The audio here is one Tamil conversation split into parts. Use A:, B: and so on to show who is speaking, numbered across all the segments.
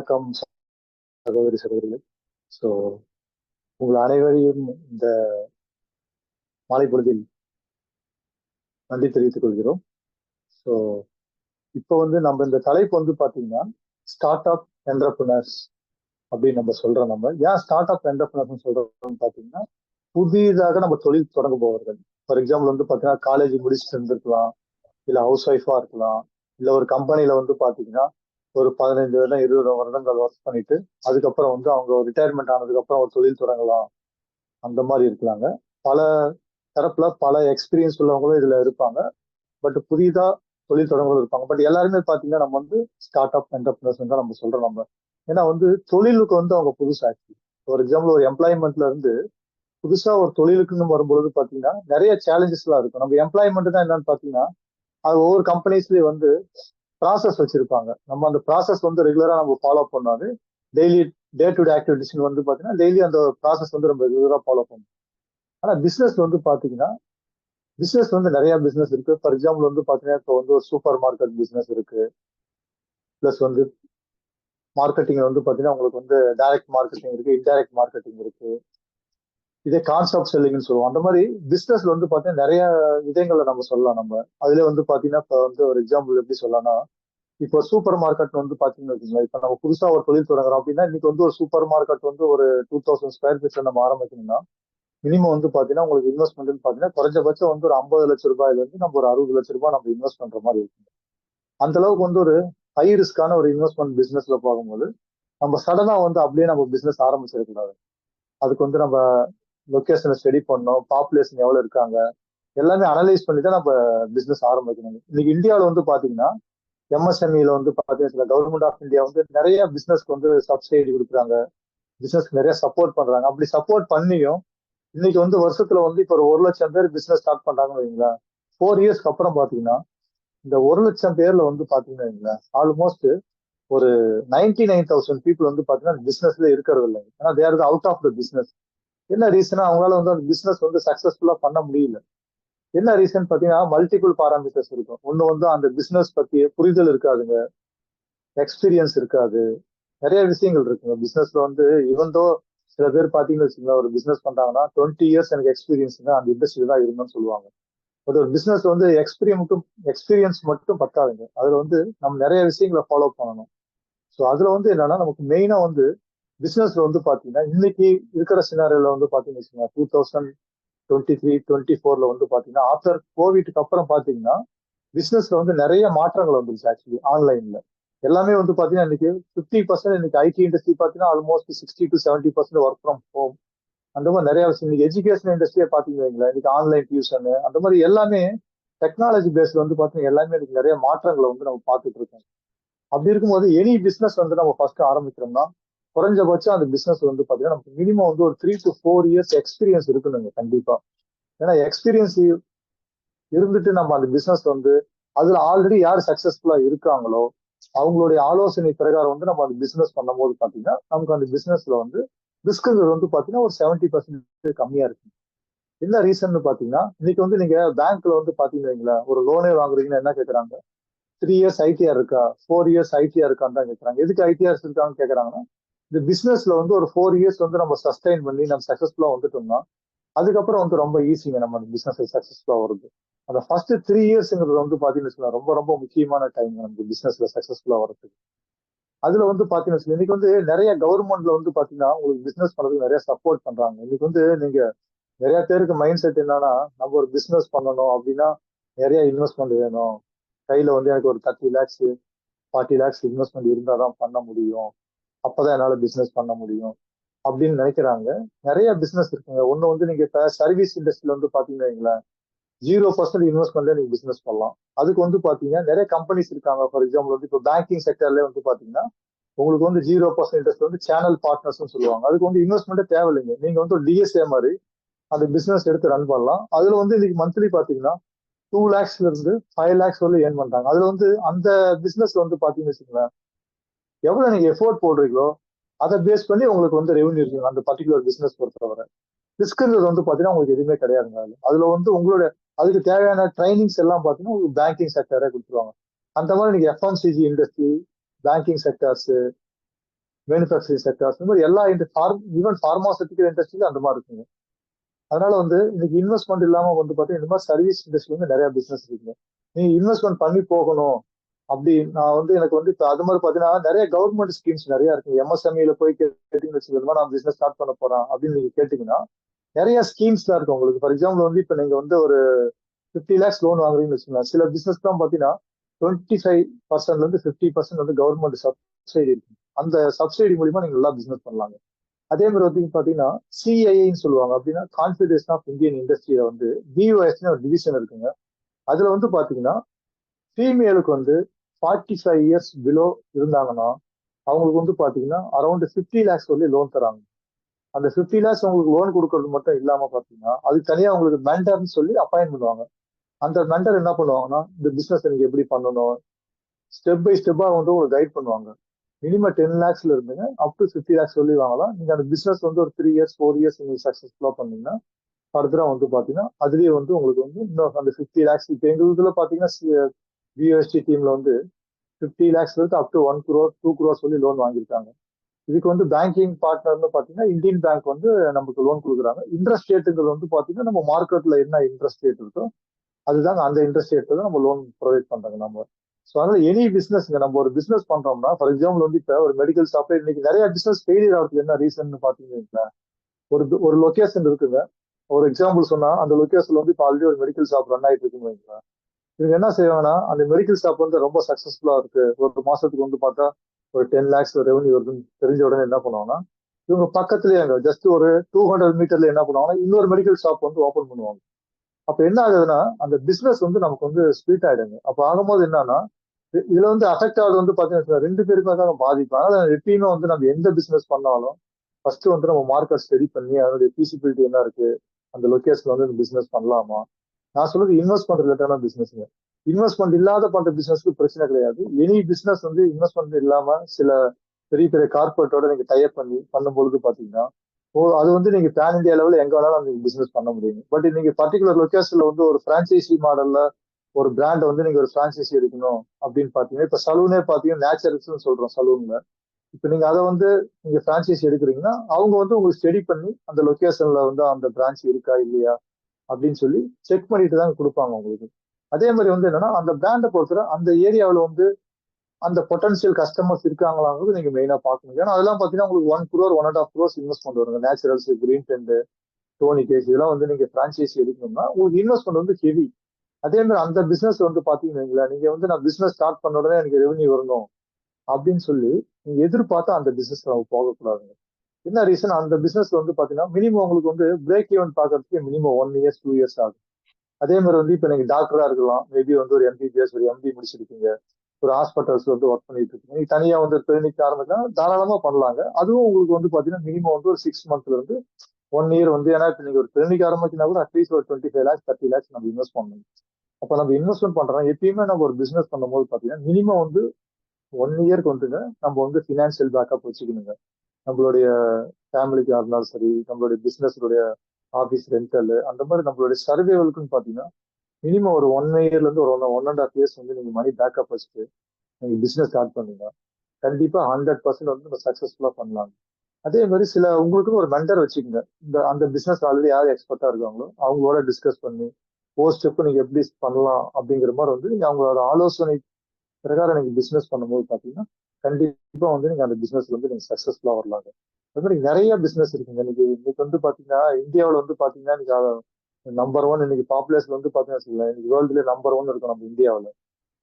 A: வணக்கம் சகோதரி சகோதரிகள். ஸோ உங்கள் அனைவரையும் இந்த மாலை பொழுதில் நன்றி தெரிவித்துக் கொள்கிறோம். ஸோ இப்போ வந்து நம்ம இந்த தலைப்பு வந்து பார்த்தீங்கன்னா ஸ்டார்ட் அப் என்டர்பிரினர்ஸ் அப்படின்னு நம்ம சொல்றோம் நம்ம. ஏன் ஸ்டார்ட் அப் என்டர்பிரினர்ஸ் சொல்றோம்னு பார்த்தீங்கன்னா புதிதாக நம்ம தொழில் தொடங்குபவர்கள் ஃபார் எக்ஸாம்பிள் வந்து பார்த்தீங்கன்னா காலேஜ் முடிச்சுட்டு இருந்திருக்கலாம் இல்லை ஹவுஸ் ஒய்ஃபாக இருக்கலாம் இல்லை ஒரு கம்பெனியில் வந்து பார்த்தீங்கன்னா ஒரு பதினைந்து வருடம் இருபது வருடங்கள் ஒர்க் பண்ணிட்டு அதுக்கப்புறம் வந்து அவங்க ரிட்டையர்மெண்ட் ஆனதுக்கு அப்புறம் ஒரு தொழில் தொடங்கலாம். அந்த மாதிரி இருக்கலாங்க. பல தரப்புல பல எக்ஸ்பீரியன்ஸ் உள்ளவங்களும் இதுல இருப்பாங்க. பட் புதிதா தொழில் தொடங்குறவங்க இருப்பாங்க. பட் எல்லாருமே பாத்தீங்கன்னா நம்ம வந்து ஸ்டார்ட் அப் என்டர்பிரினர்ஸ் தான் நம்ம சொல்றோம் நம்ம. ஏன்னா வந்து தொழிலுக்கு வந்து அவங்க புதுசாச்சு ஃபார் எக்ஸாம்பிள் ஒரு எம்ப்ளாய்மெண்ட்ல இருந்து புதுசா ஒரு தொழிலுக்குன்னு வரும்பொழுது பாத்தீங்கன்னா நிறைய சேலஞ்சஸ் எல்லாம் இருக்கும். நம்ம எம்ப்ளாய்மெண்ட் தான் என்னன்னு பாத்தீங்கன்னா அது ஒவ்வொரு கம்பெனிஸ்லயும் வந்து ப்ராசஸ் வச்சிருப்பாங்க. நம்ம அந்த ப்ராசஸ் வந்து ரெகுலரா நம்ம ஃபாலோ பண்ணாது daily day to day activities வந்து பாத்தீங்கன்னா டெய்லி அந்த ப்ராசஸ் வந்து நம்ம ரெகுலரா ஃபாலோ பண்ணும். ஆனா பிசினஸ் வந்து பாத்தீங்கன்னா பிசினஸ் வந்து நிறைய பிசினஸ் இருக்கு. ஃபார் எக்ஸாம்பிள் வந்து பாத்தீங்கன்னா இப்போ வந்து ஒரு சூப்பர் மார்க்கெட் பிசினஸ் இருக்கு. பிளஸ் வந்து மார்க்கெட்டிங் வந்து பாத்தீங்கன்னா உங்களுக்கு வந்து டைரக்ட் மார்க்கெட்டிங் இருக்கு இன்டைரக்ட் மார்க்கெட்டிங் இருக்கு. இதே கான்செப்ட் செல்லிங்னு சொல்லுவோம். அந்த மாதிரி பிசினஸ் வந்து பாத்தீங்கன்னா நிறைய விதங்களை நம்ம சொல்லலாம் நம்ம. அதுல வந்து பாத்தீங்கன்னா இப்போ வந்து ஒரு எக்ஸாம்பிள் எப்படி சொல்லலாம்னா இப்போ சூப்பர் மார்க்கெட் வந்து பாத்தீங்கன்னு வச்சுங்களேன் இப்போ நம்ம புதுசா ஒரு தொழில் தொடங்குறோம் அப்படின்னா இன்னைக்கு வந்து ஒரு சூப்பர் மார்க்கெட் வந்து ஒரு டூ தௌசண்ட் ஸ்கொயர் ஃபீட்ல நம்ம ஆரம்பிக்கணும்னா மினிமம் வந்து பாத்தீங்கன்னா உங்களுக்கு இன்வெஸ்ட்மெண்ட்னு பாத்தீங்கன்னா குறைஞ்சபட்சம் வந்து ஒரு ஐம்பது லட்சம் ரூபாயில இருந்து நம்ம ஒரு அறுபது லட்சம் ரூபாய் நம்ம இன்வெஸ்ட் பண்ற மாதிரி இருக்கும். அந்த அளவுக்கு வந்து ஒரு ஹை ரிஸ்கான ஒரு இன்வெஸ்ட்மெண்ட் பிசினஸ்ல போகும்போது நம்ம சடனா வந்து அப்படியே நம்ம பிசினஸ் ஆரம்பிச்சிடக்கூடாது அதுக்கு வந்து நம்ம லொக்கேஷனை ஸ்டடி பண்ணணும் பாப்புலேஷன் எவ்வளவு இருக்காங்க எல்லாமே அனலைஸ் பண்ணி தான் நம்ம பிசினஸ் ஆரம்பிக்கணும். இன்னைக்கு இந்தியாவில் வந்து பாத்தீங்கன்னா எம்எஸ்எம்இல வந்து பாத்தீங்கன்னா கவர்மெண்ட் ஆஃப் இந்தியா வந்து நிறைய பிசினஸ்க்கு வந்து சப்சிடி கொடுக்குறாங்க. பிசினஸ்க்கு நிறைய சப்போர்ட் பண்றாங்க. அப்படி சப்போர்ட் பண்ணியும் இன்னைக்கு வந்து வருஷத்துல வந்து இப்போ ஒரு ஒரு லட்சம் பேர் பிசினஸ் ஸ்டார்ட் பண்றாங்கன்னு வைங்களேன் ஃபோர் இயர்ஸ்க்கு அப்புறம் பாத்தீங்கன்னா இந்த ஒரு லட்சம் பேர்ல வந்து பாத்தீங்கன்னா வைங்களேன் ஆல்மோஸ்ட் ஒரு நைன்டி நைன் தௌசண்ட் பீப்புள் வந்து பாத்தீங்கன்னா பிசினஸ்ல இருக்கிறது இல்லை. ஏன்னா they're out of the business என்ன ரீசனா அவங்களால வந்து அந்த பிசினஸ் வந்து சக்சஸ்ஃபுல்லா பண்ண முடியல. என்ன ரீசன் பார்த்தீங்கன்னா மல்டிபிள் பாராமீட்டர்ஸ் இருக்கும். ஒன்று வந்து அந்த பிஸ்னஸ் பற்றி புரிதல் இருக்காதுங்க. எக்ஸ்பீரியன்ஸ் இருக்காது. நிறைய விஷயங்கள் இருக்குங்க. பிஸ்னஸில் வந்து இவன்தோ சில பேர் பார்த்தீங்கன்னு வச்சுக்கோங்க ஒரு பிஸ்னஸ் பண்ணுறாங்கன்னா டுவெண்ட்டி இயர்ஸ் எனக்கு எக்ஸ்பீரியன்ஸ் அந்த இண்டஸ்ட்ரியில் தான் இருந்தோம்னு சொல்லுவாங்க. பட் ஒரு பிஸ்னஸ் வந்து எக்ஸ்பீரியன் மட்டும் எக்ஸ்பீரியன்ஸ் மட்டும் பத்தாதுங்க. அதில் வந்து நம்ம நிறைய விஷயங்களை ஃபாலோ பண்ணணும். ஸோ அதில் வந்து என்னன்னா நமக்கு மெயினாக வந்து பிஸ்னஸில் வந்து பார்த்தீங்கன்னா இன்னைக்கு இருக்கிற சினாரியில் வந்து பார்த்தீங்கன்னு வச்சுக்கோங்க two thousand twenty three twenty ஃபோர்ல வந்து பாத்தீங்கன்னா ஆஃப்டர் கோவிட்க்கு அப்புறம் பாத்தீங்கன்னா பிசினஸ்ல வந்து நிறைய மாற்றங்கள் வந்துருச்சு ஆக்சுவலி ஆன்லைன்ல எல்லாமே வந்து பாத்தீங்கன்னா இன்னைக்கு ஃபிஃப்டி பர்சன்ட் இன்னைக்கு ஐடி இண்டஸ்ட்ரி பாத்தீங்கன்னா almost sixty to seventy percent work from home அந்த மாதிரி நிறைய விஷயம். இன்னைக்கு எஜுகேஷன் இண்டஸ்ட்ரியே பாத்தீங்கன்னா வைங்களேன் இன்னைக்கு ஆன்லைன் டியூஷன் அந்த மாதிரி எல்லாமே டெக்னாலஜி பேஸ்ல வந்து பாத்தீங்கன்னா எல்லாமே இன்னைக்கு நிறைய மாற்றங்களை வந்து நம்ம பார்த்துட்டு இருக்கோம். அப்படி இருக்கும்போது எனி பிசினஸ் வந்து நம்ம ஃபர்ஸ்ட் ஆரம்பிக்கிறோம்னா குறைஞ்சபட்சம் அந்த பிசினஸ் வந்து பாத்தீங்கன்னா நமக்கு மினிமம் வந்து ஒரு three to four years experience இருக்கணுங்க கண்டிப்பா. ஏன்னா எக்ஸ்பீரியன்ஸ் இருந்துட்டு நம்ம அந்த பிசினஸ் வந்து அதுல ஆல்ரெடி யார் சக்சஸ்ஃபுல்லா இருக்காங்களோ அவங்களுடைய ஆலோசனை பிரகாரம் வந்து நம்ம அந்த பிசினஸ் பண்ணும்போது பாத்தீங்கன்னா நமக்கு அந்த பிசினஸ்ல வந்து ரிஸ்க்குங்கிறது வந்து பாத்தீங்கன்னா ஒரு செவன்டி பர்சன்ட் கம்மியா இருக்கு என்ன ரீசன் பாத்தீங்கன்னா இன்னைக்கு வந்து நீங்க பேங்க்ல வந்து பாத்தீங்கன்னா ஒரு லோனே வாங்குறீங்கன்னா என்ன கேக்குறாங்க? த்ரீ இயர்ஸ் ஐடிஆர் இருக்கா? ஃபோர் இயர்ஸ் ஐடிஆர் இருக்கான்னு தான் கேட்கறாங்க எதுக்கு ஐடிஆர்ஸ் இருக்கான்னு கேட்கறாங்கன்னா இந்த பிஸ்னஸ்ல வந்து ஒரு ஃபோர் இயர்ஸ் வந்து நம்ம சஸ்டைன் பண்ணி நம்ம சக்சஸ்ஃபுல்லா வந்துட்டோம்னா அதுக்கப்புறம் வந்து ரொம்ப ஈஸிங்க நம்ம அந்த பிசினஸ் சக்சஸ்ஃபுல்லா வருது அந்த ஃபர்ஸ்ட் த்ரீ இயர்ஸ்ங்கிறது வந்து பாத்தீங்கன்னா ரொம்ப ரொம்ப முக்கியமான டைம் நமக்கு பிசினஸ்ல சக்சஸ்ஃபுல்லா வரதுக்கு அதுல வந்து பாத்தீங்கன்னா இன்னைக்கு வந்து நிறைய கவர்மெண்ட்ல வந்து பாத்தீங்கன்னா உங்களுக்கு பிசினஸ் பண்றதுக்கு நிறைய சப்போர்ட் பண்றாங்க. இன்னைக்கு வந்து நீங்க நிறைய பேருக்கு மைண்ட் செட் என்னன்னா நம்ம ஒரு பிசினஸ் பண்ணணும் அப்படின்னா நிறைய இன்வெஸ்ட்மெண்ட் வேணும். கையில வந்து எனக்கு ஒரு thirty lakhs forty lakhs investment இருந்தால் தான் பண்ண முடியும். அப்பதான் என்னால பிசினஸ் பண்ண முடியும் அப்படின்னு நினைக்கிறாங்க. நிறைய பிசினஸ் இருக்குங்க. ஒண்ணு வந்து நீங்க இப்ப சர்வீஸ் இண்டஸ்ட்ரியில வந்து பாத்தீங்கன்னா ஜீரோ பர்சன்ட் இன்வெஸ்ட்மெண்ட்ல நீங்க பிசினஸ் பண்ணலாம். அதுக்கு வந்து பாத்தீங்கன்னா நிறைய கம்பெனிஸ் இருக்காங்க. ஃபார் எக்ஸாம்பிள் வந்து இப்போ பேங்கிங் செக்டர்ல வந்து பாத்தீங்கன்னா உங்களுக்கு வந்து ஜீரோ பர்சன்ட் இன்ட்ரெஸ்ட் வந்து சேனல் பார்ட்னர்ஸ் சொல்லுவாங்க. அதுக்கு வந்து இன்வெஸ்ட்மெண்ட்டே தேவையில்லைங்க. நீங்க வந்து ஒரு டிஎஸ்ஏ மாதிரி அந்த பிசினஸ் எடுத்து ரன் பண்ணலாம். அதுல வந்து இன்னைக்கு மந்த்லி பாத்தீங்கன்னா டூ லேக்ஸ்ல இருந்து ஃபைவ் லேக்ஸ் வரை ஏர்ன் பண்றாங்க. அதுல வந்து அந்த பிசினஸ் வந்து பாத்தீங்கன்னு வச்சுக்கோங்களேன் எவ்வளவு நீங்க எஃபோர்ட் போடுறீங்களோ அதை பேஸ் பண்ணி உங்களுக்கு வந்து ரெவன்யூ இருக்குங்க அந்த பர்டிகுலர் பிசினஸ் பொறுத்தவரை. ரிஸ்க்குங்கிறது வந்து பாத்தீங்கன்னா உங்களுக்கு எதுவுமே கிடையாதுங்க அதுல வந்து உங்களோட அதுக்கு தேவையான ட்ரைனிங்ஸ் எல்லாம் பாத்தீங்கன்னா உங்களுக்கு பேங்கிங் செக்டரே கொடுத்துருவாங்க. அந்த மாதிரி நீங்க FMCG industry banking sectors manufacturing sectors இந்த மாதிரி எல்லா இந்த ஃபார்ம் ஈவன் ஃபார்மாசூட்டிக்கல் இண்டஸ்ட்ரியில அந்த மாதிரி இருக்குங்க. அதனால வந்து இன்னைக்கு இன்வெஸ்ட்மெண்ட் இல்லாம வந்து பாத்தீங்கன்னா இந்த மாதிரி சர்வீஸ் இண்டஸ்ட்ரி வந்து நிறைய பிசினஸ் இருக்குங்க. நீங்க இன்வெஸ்ட்மெண்ட் பண்ணி போகணும். அப்படி நான் வந்து எனக்கு வந்து இப்போ அது மாதிரி பாத்தீங்கன்னா நிறைய கவர்மெண்ட் ஸ்கீம்ஸ் நிறைய இருக்கு. எம்எஸ்எம்இல போய் கேட்டீங்கன்னு வச்சுக்கோங்க நான் பிசினஸ் ஸ்டார்ட் பண்ண போறேன் அப்படின்னு நீங்க கேட்டீங்கன்னா நிறைய ஸ்கீம்ஸ் தான் இருக்கு உங்களுக்கு. ஃபார் எக்ஸாம்பிள் வந்து இப்போ நீங்க வந்து ஒரு ஃபிஃப்டி லேக்ஸ் லோன் வாங்குறீங்கன்னு வச்சுக்கோங்க சில பிசினஸ் தான் பாத்தீங்கன்னா டுவெண்ட்டி ஃபைவ் பர்சன்ட்ல இருந்து ஃபிஃப்டி பர்சன்ட் வந்து கவர்மெண்ட் சப்சிடி இருக்கு. அந்த சப்சிடி மூலியமா நீங்க நல்லா பிசினஸ் பண்ணலாங்க. அதே மாதிரி வந்து பாத்தீங்கன்னா சிஐஐன்னு சொல்லுவாங்க. அப்படின்னா கான்ஃபிடேஷன் ஆஃப் இந்தியன் இண்டஸ்ட்ரியில வந்து பிஓஎஸ்னு ஒரு டிவிஷன் இருக்குங்க. அதுல வந்து பாத்தீங்கன்னா ஃபீமேலுக்கு வந்து ஃபார்ட்டி ஃபைவ் இயர்ஸ் பிலோ இருந்தாங்கன்னா அவங்களுக்கு வந்து பார்த்தீங்கன்னா அரௌண்ட் ஃபிஃப்டி லேக்ஸ் சொல்லி லோன் தராங்க. அந்த ஃபிஃப்டி லேக்ஸ் உங்களுக்கு லோன் கொடுக்கறது மட்டும் இல்லாமல் பார்த்தீங்கன்னா அதுக்கு தனியாக உங்களுக்கு மென்டர்னு சொல்லி அப்பாயின் பண்ணுவாங்க. அந்த மென்டர் என்ன பண்ணுவாங்கன்னா இந்த பிஸ்னஸ் எனக்கு எப்படி பண்ணணும்? ஸ்டெப் பை ஸ்டெப்பாக வந்து உங்களுக்கு கைட் பண்ணுவாங்க. மினிமம் டென் லேக்ஸ்ல இருந்துங்க அப் டு ஃபிஃப்டி லேக்ஸ் சொல்லி வாங்கலாம். நீங்கள் அந்த பிஸ்னஸ் வந்து ஒரு த்ரீ இயர்ஸ் ஃபோர் இயர்ஸ் நீங்கள் சக்ஸஸ்ஃபுல்லாக பண்ணீங்கன்னா ஃபர்தராக வந்து பார்த்தீங்கன்னா அதுலேயே வந்து உங்களுக்கு வந்து இன்னும் அந்த ஃபிஃப்டி லேக்ஸ் இப்போ எங்கள் இதில் பார்த்தீங்கன்னா பிஎஸ்டி டீம்ல வந்து ஃபிஃப்டி லேக்ஸ் இருக்கு up to one crore two crore சொல்லி லோன் வாங்கியிருக்காங்க. இதுக்கு வந்து பேங்கிங் பார்ட்னர்னு பார்த்தீங்கன்னா இந்தியன் பேங்க் வந்து நமக்கு லோன் கொடுக்குறாங்க. இன்ட்ரெஸ்ட் ரேட்டுங்கிறது வந்து பார்த்தீங்கன்னா நம்ம மார்க்கெட்ல என்ன இன்ட்ரெஸ்ட் ரேட் இருக்கோ அதுதாங்க அந்த இன்ட்ரெஸ்ட் ரேட் தான் நம்ம லோன் ப்ரொவைட் பண்றாங்க நம்ம. ஸோ அதனால எனி பிஸ்னஸ்ங்க நம்ம ஒரு பிஸ்னஸ் பண்றோம்னா ஃபார் எக்ஸாம்பிள் வந்து இப்போ ஒரு மெடிக்கல் ஷாப்ல இன்னைக்கு நிறைய பிஸ்னஸ் ஃபெயிலியர் ஆகிறதுக்கு என்ன ரீசன் பாத்தீங்கன்னா ஒரு ஒரு லொக்கேஷன் இருக்குங்க. ஒரு எக்ஸாம்பிள் சொன்னா அந்த லொக்கேஷன்ல வந்து இப்போ ஆல்ரெடி ஒரு மெடிக்கல் ஷாப் ரன் ஆயிட்டு இருக்குன்னு இவங்க என்ன செய்வாங்கன்னா அந்த மெடிக்கல் ஷாப் வந்து ரொம்ப சக்சஸ்ஃபுல்லா இருக்கு. ஒரு மாசத்துக்கு வந்து பார்த்தா ஒரு டென் லேக்ஸ் ரெவன்யூ வருதுன்னு தெரிஞ்ச உடனே என்ன பண்ணுவாங்கன்னா இவங்க பக்கத்துலயே அங்க ஜஸ்ட் ஒரு டூ ஹண்ட்ரட் மீட்டர்ல என்ன பண்ணுவாங்கன்னா இன்னொரு மெடிக்கல் ஷாப் வந்து ஓப்பன் பண்ணுவாங்க. அப்ப என்ன ஆகுதுன்னா அந்த பிசினஸ் வந்து நமக்கு வந்து ஸ்பீட் ஆயிடுங்க. அப்ப ஆகும்போது என்னன்னா இதுல வந்து அஃபெக்ட் ஆகுது வந்து பாத்தீங்கன்னா ரெண்டு பேருக்குமே தான் பாதிப்பு. அதனால எப்பயுமே வந்து நம்ம எந்த பிசினஸ் பண்ணாலும் ஃபர்ஸ்ட் வந்து நம்ம மார்க்கெட் ஸ்டடி பண்ணி அதனுடைய ஃபீசிபிலிட்டி என்ன இருக்கு அந்த லொக்கேஷன்ல வந்து பிசினஸ் பண்ணலாமா? நான் சொல்றது இன்வெஸ்ட்மெண்ட் ரிலேட்டடான பிசினஸ்ங்க இன்வெஸ்ட்மெண்ட் இல்லாத பண்ற பிசினஸ்க்கு பிரச்சனை கிடையாது. எனி பிசினஸ் வந்து இன்வெஸ்ட்மெண்ட் இல்லாம சில பெரிய பெரிய கார்பரேட்டோட நீங்க டைப் பண்ணி பண்ணும்பொழுது பாத்தீங்கன்னா ஓ அது வந்து நீங்க பேன் இந்தியா லெவலில் எங்க வேணாலும் நீங்க பிசினஸ் பண்ண முடியும். பட் நீங்க பர்டிகுலர் லொக்கேஷன்ல வந்து ஒரு பிரான்ச்சைசி மாடல்ல ஒரு பிராண்ட் வந்து நீங்க ஒரு பிரான்சைசி எடுக்கணும் அப்படின்னு பாத்தீங்கன்னா இப்ப சலூனே பாத்தீங்கன்னா நேச்சுரல்ஸ்னு சொல்றோம் சலூன்ல இப்ப நீங்க அதை வந்து நீங்க பிரான்சைசி எடுக்கிறீங்கன்னா அவங்க வந்து உங்களுக்கு ஸ்டடி பண்ணி அந்த லொக்கேஷன்ல வந்து அந்த பிரான்ச் இருக்கா இல்லையா? அப்படின்னு சொல்லி செக் பண்ணிட்டு தான் கொடுப்பாங்க உங்களுக்கு அதே மாதிரி வந்து என்னன்னா அந்த பிராண்டை பொறுத்தவரை அந்த ஏரியாவில் வந்து அந்த பொட்டன்ஷியல் கஸ்டமர்ஸ் இருக்காங்களாங்கிறது நீங்க மெயினா பார்க்கணும் ஏன்னா அதெல்லாம் பாத்தீங்கன்னா உங்களுக்கு one crore one and half crores investment வருங்க Naturals Green Trends Toni Guy's இதெல்லாம் வந்து நீங்க பிரான்ச்சைசி எடுக்கணும்னா உங்களுக்கு இன்வெஸ்ட்மெண்ட் வந்து ஹெவி அதே மாதிரி அந்த பிசினஸ் வந்து பாத்தீங்கன்னா நீங்க வந்து நான் பிசினஸ் ஸ்டார்ட் பண்ண உடனே எனக்கு ரெவன்யூ வரணும் அப்படின்னு சொல்லி நீங்க எதிர்பார்த்தா அந்த பிசினஸ் போகக்கூடாதுங்க. என்ன ரீசன் அந்த பிசினஸ் வந்து பாத்தீங்கன்னா மினிமம் உங்களுக்கு வந்து பிரேக் ஈவன் பாக்குறதுக்கு minimum one years two years ஆகும். அதே மாதிரி வந்து இப்ப நீங்க டாக்டரா இருக்கலாம். மேபி வந்து ஒரு எம்பிபிஎஸ் ஒரு எம்பி முடிச்சிருக்கீங்க. ஒரு ஹாஸ்பிட்டல்ஸ் வந்து ஒர்க் பண்ணிட்டு இருக்கீங்க. நீங்க தனியா வந்து கிளினிக் ஆரம்பிச்சா தாராளமா பண்ணலாங்க. அதுவும் உங்களுக்கு வந்து பாத்தீங்கன்னா மினிமம் வந்து ஒரு சிக்ஸ் மந்த்ல இருந்து ஒன் இயர் வந்து ஏன்னா இப்ப நீங்க ஒரு கிளினிக் ஆரம்பிச்சினா கூட அட்லீஸ்ட் ஒரு twenty five lakhs thirty lakhs நம்ம இன்வெஸ்ட் பண்ணணும். அப்ப நம்ம இன்வெஸ்ட்மெண்ட் பண்றோம். எப்பயுமே நம்ம ஒரு பிசினஸ் பண்ணும்போது பாத்தீங்கன்னா மினிமம் வந்து ஒன் இயர்க்கு வந்துங்க நம்ம வந்து பினான்சியல் பேக்கப் வச்சுக்கணுங்க. நம்மளுடைய ஃபேமிலிக்கு இருந்தாலும் சரி நம்மளுடைய பிஸ்னஸ்னுடைய ஆஃபீஸ் ரெண்டல் அந்த மாதிரி நம்மளுடைய சர்வேவலுக்குன்னு பார்த்தீங்கன்னா மினிமம் ஒரு ஒன் இயர்லேருந்து ஒரு one one and half years வந்து நீங்கள் மணி பேக்கப் வச்சுட்டு நீங்கள் பிஸ்னஸ் ஸ்டார்ட் பண்ணுங்க கண்டிப்பாக ஹண்ட்ரட் பர்சன்ட் வந்து நம்ம சக்ஸஸ்ஃபுல்லாக பண்ணலாம். அதே மாதிரி சில உங்களுக்குன்னு ஒரு மெண்டர் வச்சுக்கோங்க. இந்த அந்த பிஸ்னஸ் ஆல்ரெடி யார் எக்ஸ்பர்ட்டாக இருக்காங்களோ அவங்களோட டிஸ்கஸ் பண்ணி ஓ நீங்கள் எப்படி பண்ணலாம் அப்படிங்கிற மாதிரி வந்து நீங்கள் அவங்களோட ஆலோசனை பிரகாரம் நீங்கள் பிஸ்னஸ் பண்ணும்போது பார்த்தீங்கன்னா கண்டிப்பா வந்து நீங்க அந்த பிசினஸ்ல வந்து நீங்க சக்சஸ்ஃபுல்லா வரலாங்க. அது மாதிரி நிறைய பிசினஸ் இருக்குங்க. இன்னைக்கு இன்னைக்கு வந்து பாத்தீங்கன்னா இந்தியாவில் வந்து பாத்தீங்கன்னா இன்னைக்கு நம்பர் ஒன் இன்னைக்கு பாப்புலேஷன் வந்து பாத்தீங்கன்னா இன்னைக்கு வேர்ல்டுல நம்பர் ஒன் இருக்கும் நம்ம இந்தியாவில்.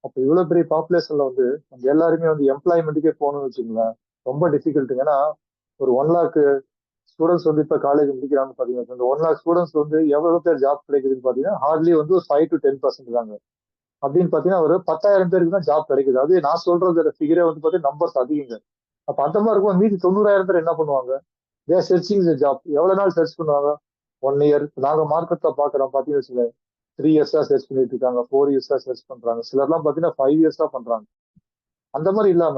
A: அப்ப இவ்வளவு பெரிய பாப்புலேஷன்ல வந்து நம்ம எல்லாருமே வந்து எம்ப்ளாய்மெண்ட்டுக்கே போகணும்னு வச்சுங்களேன் ரொம்ப டிஃபிகல்ட்டுங்க ஏன்னா ஒரு ஒன் லேக் ஸ்டூடெண்ட்ஸ் வந்து இப்ப காலேஜ் முடிக்கிறாங்க பாத்தீங்கன்னா இந்த ஒன் லேக் ஸ்டூடெண்ட்ஸ் வந்து எவ்வளவு பேர் ஜாப் கிடைக்குதுன்னு பாத்தீங்கன்னா ஹார்ட்லி வந்து ஒரு ஃபைவ் டு டென் பர்சன்ட் தாங்க. அப்படின்னு பாத்தீங்கன்னா ஒரு பத்தாயிரம் பேருக்கு தான் ஜாப் கிடைக்குது. அது நான் சொல்றது ஃபிகரே வந்து பாத்தீங்கன்னா நம்பர்ஸ் அதிகங்க. அப்ப அந்த மாதிரி இருக்கும் மீதி தொண்ணூறாயிரம் பேர் என்ன பண்ணுவாங்க? தே சர்ச்சிங் ஜாப் எவ்வளவு நாள் சர்ச் பண்ணுவாங்க? ஒன் இயர் நாங்க மார்க்கெட்ல பாக்குறோம் பாத்தீங்கன்னா சில த்ரீ இயர்ஸா சர்ச் பண்ணிட்டு இருக்காங்க. ஃபோர் இயர்ஸா சர்ச் பண்றாங்க. சிலர்லாம் பாத்தீங்கன்னா ஃபைவ் இயர்ஸா பண்றாங்க. அந்த மாதிரி இல்லாம